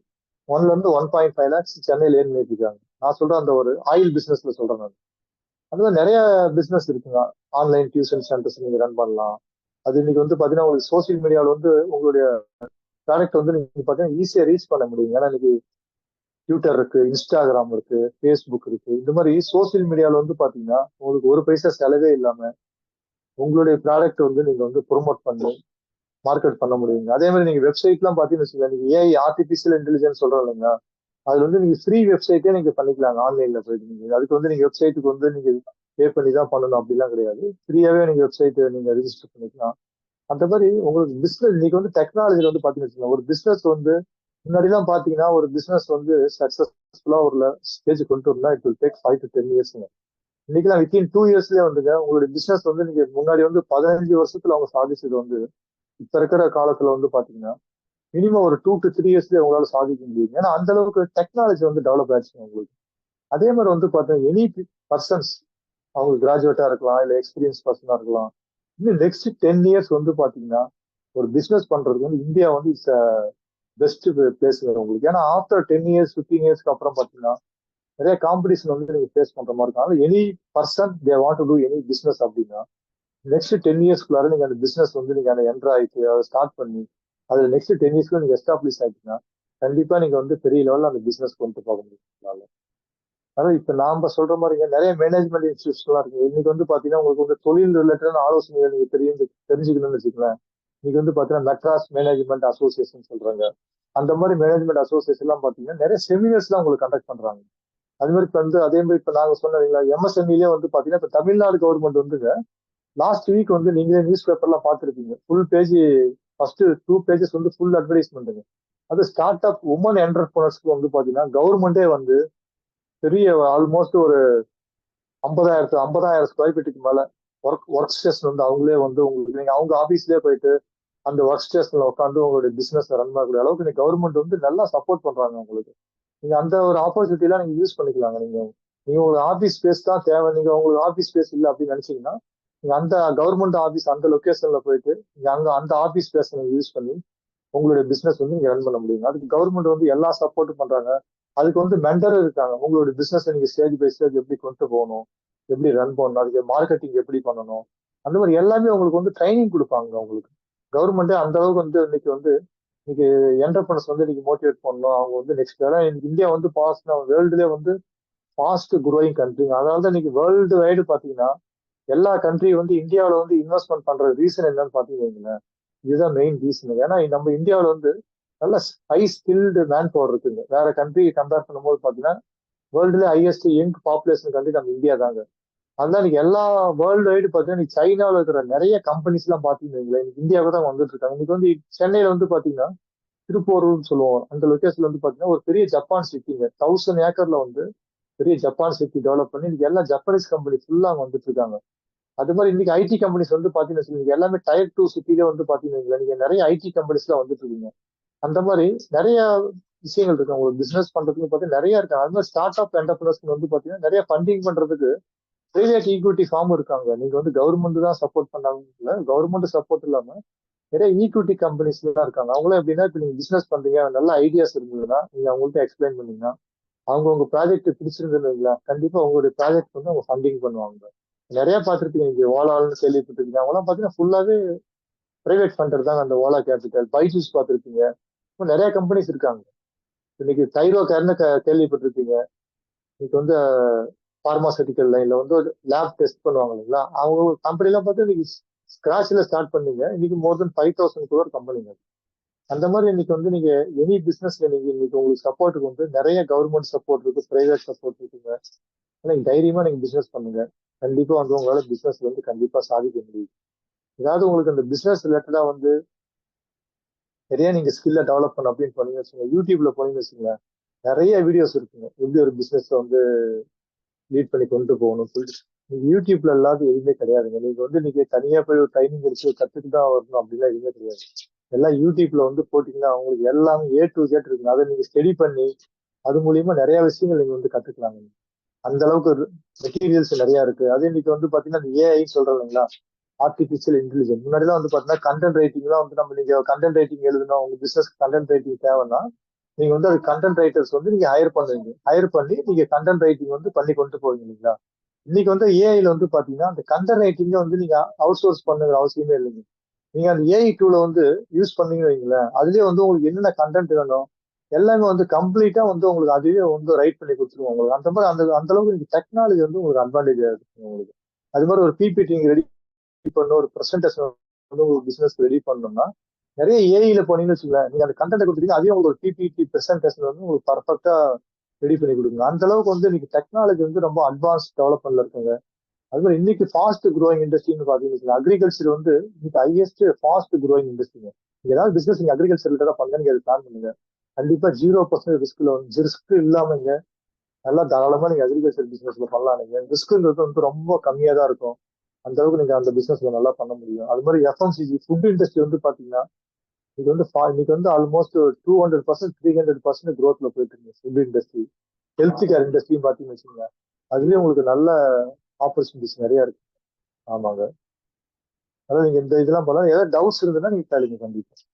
A: ஒன்ல இருந்து ஒன் பாயிண்ட் ஃபைவ் லேக்ஸ் சென்னையில ஏன் பண்ணிருக்காங்க நான் சொல்றேன் அந்த ஒரு ஆயில் பிசினஸ்ல சொல்றேன் நான். அது மாதிரி நிறைய பிசினஸ் இருக்குங்க. ஆன்லைன் டியூஷன் சென்டர்ஸ் நீங்க ரன் பண்ணலாம். அது இன்னைக்கு வந்து பாத்தீங்கன்னா உங்களுக்கு சோசியல் மீடியாவில் வந்து உங்களுடைய ப்ராடக்ட் வந்து நீங்க பாத்தீங்கன்னா ஈஸியா ரீச் பண்ண முடியும் ஏன்னா இன்னைக்கு ட்விட்டர் இருக்கு இன்ஸ்டாகிராம் இருக்கு ஃபேஸ்புக் இருக்கு. இந்த மாதிரி சோசியல் மீடியாவில் வந்து பாத்தீங்கன்னா உங்களுக்கு ஒரு பைசா செலவே இல்லாம உங்களுடைய ப்ராடக்ட் வந்து நீங்க வந்து ப்ரொமோட் பண்ணி மார்க்கெட் பண்ண முடியுங்க. அதே மாதிரி நீங்க வெப்சைட்லாம் பாத்தீங்கன்னு நீங்க ஏஐ ஆர்டிபிஷியல் இன்டெலிஜென்ஸ் சொல்றோம் இல்லைங்க அதுல வந்து நீங்க ஃப்ரீ வெப்சைட்டே நீங்க பண்ணிக்கலாங்க ஆன்லைன்ல போயிட்டு நீங்க. அதுக்கு வந்து நீங்க வெப்சைட்டுக்கு வந்து நீங்க பே பண்ணி தான் பண்ணணும் அப்படிலாம் கிடையாது. ஃப்ரீயாவே நீங்க வெப்சைட் நீங்க ரிஜிஸ்டர் பண்ணிக்கலாம். அந்த மாதிரி உங்களுக்கு பிசினஸ் இன்னைக்கு வந்து டெக்னாலஜியில் வந்து பாத்தீங்கன்னா ஒரு பிசினஸ் வந்து முன்னாடிலாம் பாத்தீங்கன்னா ஒரு பிசினஸ் வந்து சக்சஸ்ஃபுல்லா ஒரு ஸ்டேஜ் கொண்டு வரலாம் it will take five to ten இயர்ஸ்ங்க இன்னைக்கெல்லாம் வித்தின் டூ இயர்ஸ்லயே வந்துங்க உங்களுடைய பிசினஸ் வந்து நீங்க முன்னாடி வந்து பதினஞ்சு வருஷத்துல அவங்க சாதிச்சது வந்து இப்ப இருக்கிற காலத்துல வந்து பாத்தீங்கன்னா மினிமம் ஒரு டூ டு த்ரீ இயர்ஸ்லயே உங்களால சாதிக்க முடியும் ஏன்னா அந்த அளவுக்கு டெக்னாலஜி வந்து டெவலப் ஆயிடுச்சுங்க உங்களுக்கு. அதே மாதிரி வந்து பார்த்தீங்கன்னா எனி பர்சன்ஸ் அவங்க கிராஜுவேட்டா இருக்கலாம் இல்ல எக்ஸ்பீரியன்ஸ் பர்சனா இருக்கலாம். இன்னும் நெக்ஸ்ட் டென் இயர்ஸ் வந்து பாத்தீங்கன்னா ஒரு பிசினஸ் பண்றதுக்கு வந்து இந்தியா வந்து இட்ஸ் பெஸ்ட் பிளேஸ் உங்களுக்கு. ஏன்னா ஆஃப்டர் டென் இயர்ஸ் ஃபிஃப்டீன் இயர்ஸ்க்கு அப்புறம் பாத்தீங்கன்னா நிறைய காம்படிஷன் வந்து நீங்க ஃபேஸ் பண்ற மாதிரி இருக்கும். அதனால any person they want to do any business அப்படின்னா நெக்ஸ்ட் டென் இயர்ஸ்க்குள்ளார நீங்க அந்த பிசினஸ் வந்து நீங்க அந்த என்ட்ரு ஆயிட்டு அதை ஸ்டார்ட் பண்ணி அதுல நெக்ஸ்ட் டென் இயர்ஸ்ல நீங்க எஸ்டாப்ளிஷ் ஆயிட்டீங்கன்னா கண்டிப்பா நீங்க வந்து பெரிய லெவல்ல அந்த பிசினஸ் கொண்டு போக முடியும் அதாவது இப்ப நாம சொல்ற மாதிரிங்க நிறைய மேனேஜ்மெண்ட் இன்ஸ்டியூஷன்லாம் இருக்கு. இன்னைக்கு வந்து பாத்தீங்கன்னா உங்களுக்கு வந்து தொழில் ரிலேட்டடான ஆலோசனைகள் நீங்க தெரியும் தெரிஞ்சுக்கணும்னு வச்சுக்கலாம் இன்னைக்கு வந்து பாத்தீங்கன்னா மெட்ராஸ் மேனேஜ்மெண்ட் அசோசியேஷன் சொல்றாங்க. அந்த மாதிரி மேனேஜ்மெண்ட் அசோசியேஷன் எல்லாம் பாத்தீங்கன்னா நிறைய செமினர்ஸ் எல்லாம் உங்களுக்கு கண்டக்ட் பண்றாங்க. அது மாதிரி இப்ப வந்து அதே மாதிரி இப்ப நாங்க சொன்னீங்களா எம்எஸ்எம்இலே வந்து பாத்தீங்கன்னா இப்ப தமிழ்நாடு கவர்மெண்ட் வந்துங்க லாஸ்ட் வீக் வந்து நீங்களே நியூஸ் பேப்பர்லாம் பார்த்துருப்பீங்க. Full page first two pages வந்து ஃபுல் அட்வர்டைஸ்மெண்ட்டுங்க அது ஸ்டார்ட் அப் உமன் என்டர்பிரனர்ஸ்க்கு வந்து பாத்தீங்கன்னா கவர்மெண்டே வந்து பெரிய ஆல்மோஸ்ட் ஒரு ஐம்பதாயிரத்து ஐம்பதாயிரம் ஸ்கொயர் ஃபீட்டுக்கு மேல ஒர்க் ஒர்க் ஸ்டேஷன் வந்து அவங்களே வந்து உங்களுக்கு நீங்க அவங்க ஆபீஸ்லயே போயிட்டு அந்த ஒர்க் ஸ்டேஷன்ல உட்காந்து உங்களுடைய பிசினஸ் ரன் பண்ணக்கூடிய அளவுக்கு நீங்க கவர்மெண்ட் வந்து நல்லா சப்போர்ட் பண்றாங்க உங்களுக்கு. நீங்க அந்த ஒரு ஆப்பர்ச்சுனிட்டி நீங்க யூஸ் பண்ணிக்கலாங்க நீங்க. நீங்க ஒரு ஆபீஸ் ஸ்பேஸ் தான் தேவை. நீங்க உங்களுக்கு ஆபீஸ் ஸ்பேஸ் இல்லை அப்படின்னு நினைச்சீங்கன்னா நீங்க அந்த கவர்மெண்ட் ஆபீஸ் அந்த லொக்கேஷன்ல போயிட்டு நீங்க அங்க அந்த ஆபீஸ் ஸ்பேஸ் நீங்க யூஸ் பண்ணி உங்களுடைய பிசினஸ் வந்து நீங்க ரன் பண்ண முடியும் அதுக்கு கவர்மெண்ட் வந்து எல்லா சப்போர்ட்டும் பண்றாங்க. அதுக்கு வந்து மென்டர் இருக்காங்க. உங்களுடைய பிசினஸ் நீங்க ஸ்டேஜ் பை ஸ்டேஜ் எப்படி கொண்டு போகணும் எப்படி ரன் பண்ணணும் அதுக்கு மார்க்கெட்டிங் எப்படி பண்ணணும் அந்த மாதிரி எல்லாமே உங்களுக்கு வந்து ட்ரைனிங் கொடுப்பாங்க உங்களுக்கு. கவர்மெண்ட்டே அந்த அளவுக்கு வந்து இன்னைக்கு வந்து இன்னைக்கு என்டர்பிரனர்ஸ் வந்து இன்னைக்கு மோட்டிவேட் பண்ணணும். அவங்க வந்து நெக்ஸ்ட் ஏன்னா இன்னைக்கு இந்தியா வந்து பாஸ்ட் வேர்ல்டுலேயே வந்து ஃபாஸ்ட் குரோயிங் கண்ட்ரி அதனால தான் இன்னைக்கு வேர்ல்டு வைடு பார்த்தீங்கன்னா எல்லா கண்ட்ரி வந்து இந்தியாவில் வந்து இன்வெஸ்ட்மெண்ட் பண்ற ரீசன் என்னன்னு பார்த்தீங்கன்னா இதுதான் மெயின் ரீசன் ஏன்னா நம்ம இந்தியாவில் வந்து நல்ல ஹை ஸ்கில்டு மேன் பவர் இருக்குங்க. வேற கண்ட்ரி கம்பேர் பண்ணும்போது பார்த்தீங்கன்னா வேர்ல்டுல ஹையஸ்ட் யங் பாப்புலேஷன் கண்ட்ரி நம்ம இந்தியா தாங்க. அதனால இன்னைக்கு எல்லா வேர்ல்டு வைடு பார்த்தீங்கன்னா இன்னைக்கு சைனாவில் இருக்கிற நிறைய கம்பெனிஸ் எல்லாம் பார்த்தீங்கன்னா இன்னைக்கு இந்தியாவுக்கு தான் வந்துட்டு இருக்காங்க. இன்னைக்கு வந்து சென்னையில வந்து பார்த்தீங்கன்னா திருப்போரூர்னு சொல்லுவோம். அந்த லொக்கேஷன்ல வந்து பார்த்தீங்கன்னா ஒரு பெரிய ஜப்பான் சிட்டிங்க. தௌசண்ட் ஏக்கர்ல வந்து பெரிய ஜப்பான் சிட்டி டெவலப் பண்ணி இன்னைக்கு எல்லா ஜப்பானீஸ் கம்பெனி ஃபுல்லாக வந்துட்டு இருக்காங்க. அது மாதிரி இன்னைக்கு ஐடி கம்பெனிஸ் வந்து பாத்தீங்கன்னா எல்லாமே டயர் டூ சிட்டில வந்து பாத்தீங்கன்னா நீங்க நிறைய ஐடி கம்பெனிஸ்ல வந்துட்டு இருக்கீங்க. அந்த மாதிரி நிறைய விஷயங்கள் இருக்கு. உங்களுக்கு பிசினஸ் பண்றதுக்கு பார்த்தீங்கன்னா நிறைய இருக்கு. அது மாதிரி ஸ்டார்ட் அப் என்டர்பிரனர்ஸ் வந்து பாத்தீங்கன்னா நிறைய ஃபண்டிங் பண்றதுக்கு பிரைவேட் ஈக்விட்டி ஃபார்ம் இருக்காங்க. நீங்க வந்து கவர்மெண்ட் தான் சப்போர்ட் பண்ணாங்க கவர்மெண்ட் சப்போர்ட் இல்லாம நிறைய ஈக்விட்டி கம்பெனிஸ் தான் இருக்காங்க. அவங்களும் எப்படின்னா இப்ப நீங்க பிசினஸ் பண்றீங்க நல்ல ஐடியாஸ் இருந்ததுன்னா நீங்க அவங்கள்ட்ட எக்ஸ்பிளைன் பண்ணீங்கன்னா அவங்க உங்க ப்ராஜெக்ட் பிடிச்சிருந்ததுங்களா கண்டிப்பா உங்களுடைய ப்ராஜெக்ட் வந்து அவங்க ஃபண்டிங் பண்ணுவாங்க. நிறைய பார்த்துருப்பீங்க. நீங்க ஓலால்னு கேள்விப்பட்டிருக்கீங்க. அவங்களாம் பாத்தீங்கன்னா ஃபுல்லாவே பிரைவேட் ஃபண்டர் தாங்க அந்த ஓலா கேபிட்டல் பைஜூஸ் பார்த்துருப்பீங்க. நிறைய கம்பெனிஸ் இருக்காங்க. இன்னைக்கு தைரோ கேர்னு கேள்விப்பட்டிருப்பீங்க. இன்னைக்கு வந்து பார்மாசூட்டிக்கல் லைன்ல வந்து லேப் டெஸ்ட் பண்ணுவாங்க இல்லைங்களா? அவங்க கம்பெனிலாம் பார்த்து இன்னைக்கு ஸ்கிராச்சில் ஸ்டார்ட் பண்ணீங்க. இன்னைக்கு மோர் தென் ஃபைவ் தௌசண்ட் கூட கம்பெனிங்க அந்த மாதிரி இன்னைக்கு வந்து நீங்க எனி பிசினஸ்ல நீங்க இன்னைக்கு உங்களுக்கு சப்போர்ட்டுக்கு வந்து நிறைய கவர்மெண்ட் சப்போர்ட் இருக்கு பிரைவேட் சப்போர்ட் இருக்குங்க. ஆனால் தைரியமா நீங்க பிசினஸ் பண்ணுங்க. கண்டிப்பா வந்து உங்களால பிசினஸ் வந்து கண்டிப்பா சாதிக்க முடியும். ஏதாவது உங்களுக்கு அந்த பிசினஸ் ரிலேட்டடா வந்து நிறைய நீங்க ஸ்கில்ல டெவலப் பண்ண அப்படின்னு போனீங்கன்னு வச்சுக்கோங்க. யூடியூப்ல போனீங்கன்னு வச்சுங்க நிறைய வீடியோஸ் இருக்குங்க. எப்படி ஒரு பிசினஸ் வந்து லீட் பண்ணி கொண்டு போகணும் சொல்லிட்டு. யூடியூப்ல இல்லாத எதுவுமே கிடையாதுங்க. நீங்க வந்து நீங்க தனியா போய் ஒரு ட்ரைனிங் எடுத்து கத்துட்டு தான் வரணும் அப்படிலாம் எதுவுமே கிடையாது. எல்லாம் யூடியூப்ல வந்து போட்டீங்கன்னா உங்களுக்கு எல்லாமே ஏ டு ஜெட் இருக்குங்க. அதை நீங்க ஸ்டடி பண்ணி அது மூலியமா நிறைய விஷயங்கள் நீங்க வந்து கத்துக்கலாங்க. அந்த அளவுக்கு மெட்டீரியல்ஸ் நிறைய இருக்கு. அதே இன்னைக்கு வந்து பாத்தீங்கன்னா ஏஐ சொல்றோம் இல்லைங்களா? ஆர்டிபிஷியல் இன்டெலிஜென்ஸ் முன்னாடிலாம் வந்து பாத்தீங்கன்னா கண்டென்ட் ரைட்டிங்லாம் வந்து நம்ம நீங்க கண்டென்ட் ரைட்டிங் எழுதணும் உங்க பிசினஸ் கண்டென்ட் ரைட்டிங் தேவைன்னா நீங்க வந்து அது கண்டென்ட் ரைட்டர்ஸ் வந்து நீங்க ஹையர் பண்ணுவீங்க ஹையர் பண்ணி நீங்க கண்டென்ட் ரைட்டிங் வந்து பண்ணி கொண்டு போவீங்க இல்லைங்களா? இன்னைக்கு வந்து ஏஐல வந்து பாத்தீங்கன்னா அந்த கண்டென்ட் ரைட்டிங்கை வந்து நீங்க அவுட் சோர்ஸ் பண்ணுங்கிற அவசியமே இல்லைங்க. நீங்க அந்த ஏஐ டூல வந்து யூஸ் பண்ணீங்கன்னு வைங்களேன் அதுலயே வந்து உங்களுக்கு என்னென்ன கண்டென்ட் வேணும் எல்லாமே வந்து கம்ப்ளீட்டா வந்து உங்களுக்கு அதுவே வந்து ரைட் பண்ணி கொடுத்துருவோம் உங்களுக்கு. அந்த மாதிரி அந்த அந்த அளவுக்கு டெக்னாலஜி வந்து உங்களுக்கு அட்வான்டேஜ் இருக்கு உங்களுக்கு. அது மாதிரி ஒரு பிபிடி ரெடி பண்ண ஒரு ப்ரெசன்டேஷன் வந்து உங்களுக்கு பிசினஸ் ரெடி பண்ணணும்னா நிறைய ஏஐல போனீங்கன்னு வச்சுக்கோங்களேன் நீங்க அந்த கண்டென்ட் கொடுத்துட்டீங்க அதையும் உங்களுக்கு ஒரு பிபிடி ப்ரெசன்டேஷன் வந்து உங்களுக்கு பர்ஃபெக்டா ரெடி பண்ணி கொடுங்க அந்த அளவுக்கு வந்து இன்னைக்கு டெக்னாலஜி வந்து ரொம்ப அட்வான்ஸ் டெவலப்மெண்ட்ல இருக்குங்க. அது மாதிரி இன்னைக்கு ஃபாஸ்ட் க்ரோயிங் இண்டஸ்ட்ரின்னு பாத்தீங்கன்னா அக்ரிகல்ச்சர் வந்து இன்னைக்கு ஹையஸ்ட் ஃபாஸ்ட் க்ரோயிங் இண்டஸ்ட்ரிங்க நீங்க ஏதாவது பிசினஸ் நீங்க அக்ரிகல்ச்சர் ரிலேட்டடா பண்ணுங்க நீங்க பிளான் பண்ணுங்க. கண்டிப்பா ஜீரோ பர்சன்ட் ரிஸ்க்ல வந்து ரிஸ்க் இல்லாமங்க நல்லா தாராளமா நீங்க அக்ரிகல்ச்சர் பிசினஸ்ல பண்ணலாம். நீங்க ரிஸ்க்ன்றது வந்து ரொம்ப கம்மியா தான் இருக்கும். அந்த அளவுக்கு நீங்க அந்த பிசினஸ்ல நல்லா பண்ண முடியும். அது மாதிரி எஃப்எம்சிஜி ஃபுட் இண்டஸ்ட்ரி வந்து பாத்தீங்கன்னா இது வந்து இன்னைக்கு வந்து almost two hundred percent three hundred percent க்ரோத்ல போயிட்டு இருக்கு ஃபுட் இண்டஸ்ட்ரி ஹெல்த் கேர் இண்டஸ்ட்ரியும் பாத்தீங்கன்னு வச்சுக்கோங்க அதுலயும் உங்களுக்கு நல்ல ஆப்பர்ச்சுனிட்டிஸ் நிறைய இருக்கு. ஆமாங்க. அதாவது நீங்க இந்த இதெல்லாம் பண்ணலாம். ஏதாவது டவுட்ஸ் இருந்ததுன்னா நீங்க கேளுங்க கண்டிப்பா.